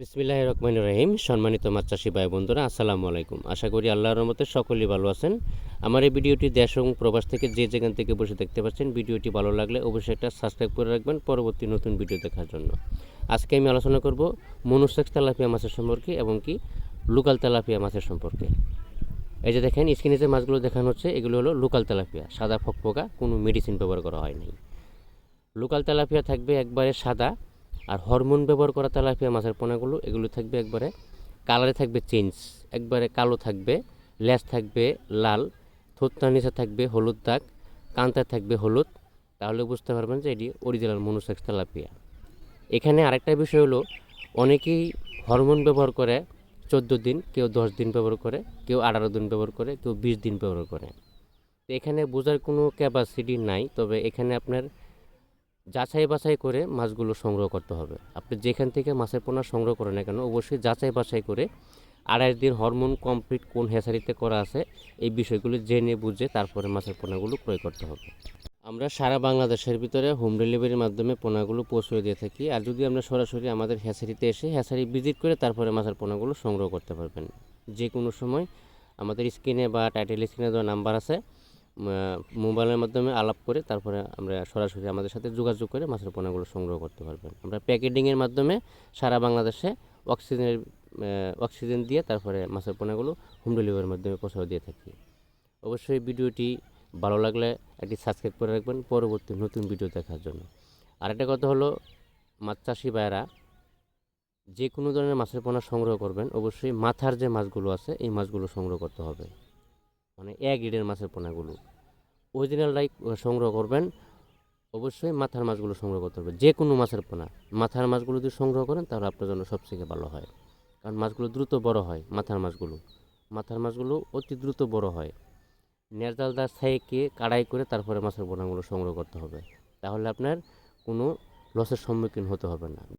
বিসমিল্লাহ রহমান রহিম। সম্মানিত মাছ চাষি ভাই বন্ধুরা, আসসালামু আলাইকুম। আশা করি আল্লাহর রহমতে সকলেই ভালো আছেন। আমার এই ভিডিওটি দেশ এবং প্রবাস থেকে যে যেখান থেকে বসে দেখতে পাচ্ছেন, ভিডিওটি ভালো লাগলে অবশ্যই একটা সাবস্ক্রাইব করে রাখবেন পরবর্তী নতুন ভিডিও দেখার জন্য। আজকে আমি আলোচনা করব মনুসেক্স তেলাপিয়া মাছের সম্পর্কে এবং কি লোকাল তেলাপিয়া মাছের সম্পর্কে। এই যে দেখেন, স্ক্রিনে যে মাছগুলো দেখানো হচ্ছে, এগুলো হলো লোকাল তেলাপিয়া। সাদা ফকফকা, কোনো মেডিসিন ব্যবহার করা হয় নাই। লোকাল তেলাপিয়া থাকবে একবারে সাদা আর হরমোন ব্যবহার করা তেলাপিয়া, মাছের পোনাগুলো, এগুলো থাকবে একবারে কালারে থাকবে চেঞ্জ, একবারে কালো থাকবে লেজ থাকবে লাল থোত্তার নিচে থাকবে হলুদ দাগ কান্তায় থাকবে হলুদ। তাহলে বুঝতে পারবেন যে এটি অরিজিনাল মনুসেক্স তেলাপিয়া। এখানে আরেকটা বিষয় হলো, অনেকেই হরমোন ব্যবহার করে চোদ্দ দিন, কেউ দশ দিন ব্যবহার করে, কেউ আঠারো দিন ব্যবহার করে, কেউ বিশ দিন ব্যবহার করে। তো এখানে বোঝার কোনো ক্যাপাসিটি নাই, তবে এখানে আপনার যাচাই বাছাই করে মাছগুলো সংগ্রহ করতে হবে। আপনি যেখান থেকে মাছের পোনা সংগ্রহ করেন না কেন, অবশ্যই যাচাই বাছাই করে আড়াই দিন হরমোন কমপ্লিট কোন হেসারিতে করা আছে, এই বিষয়গুলো জেনে বুঝে তারপরে মাছের পোনাগুলো ক্রয় করতে হবে। আমরা সারা বাংলাদেশের ভিতরে হোম ডেলিভারির মাধ্যমে পোনাগুলো পৌঁছে দিয়ে থাকি। আর যদি আমরা সরাসরি আমাদের হ্যাচারিতে এসে হ্যাচারি ভিজিট করে তারপরে মাছের পোনাগুলো সংগ্রহ করতে পারবেন। যে কোনো সময় আমাদের স্ক্রিনে বা টাইটেল স্ক্রিনে দেওয়া নাম্বার আছে। মোবাইলের মাধ্যমে আলাপ করে তারপরে আমরা সরাসরি আমাদের সাথে যোগাযোগ করে মাছের পোনাগুলো সংগ্রহ করতে পারবেন। আমরা প্যাকেটিংয়ের মাধ্যমে সারা বাংলাদেশে অক্সিজেনের অক্সিজেন দিয়ে তারপরে মাছের পোনাগুলো হোম ডেলিভারির মাধ্যমে পৌঁছে দিয়ে থাকি। অবশ্যই ভিডিওটি ভালো লাগলে একটি সাবস্ক্রাইব করে রাখবেন পরবর্তী নতুন ভিডিও দেখার জন্য। আরেকটা কথা হলো, মাছ চাষি ভাইয়েরা যে কোনো ধরনের মাছের পোনা সংগ্রহ করবেন, অবশ্যই মাথার যে মাছগুলো আছে, এই মাছগুলো সংগ্রহ করতে হবে। মানে এক গ্রেডের মাছের পোনাগুলো। অরিজিনালটাই সংগ্রহ করবেন। অবশ্যই মাথার মাছগুলো সংগ্রহ করতে হবে। যে কোনো মাছের পোনা। মাথার মাছগুলো যদি সংগ্রহ করেন, তাহলে আপনার জন্য সবথেকে ভালো হয়। কারণ মাছগুলো দ্রুত বড় হয়, মাথার মাছগুলো। মাথার মাছগুলো অতি দ্রুত বড় হয়। নেরজাল দা থেকে কাড়াই করে তারপরে মাছের পোনাগুলো সংগ্রহ করতে হবে। তাহলে আপনার কোনো লসের সম্মুখীন হতে হবে না।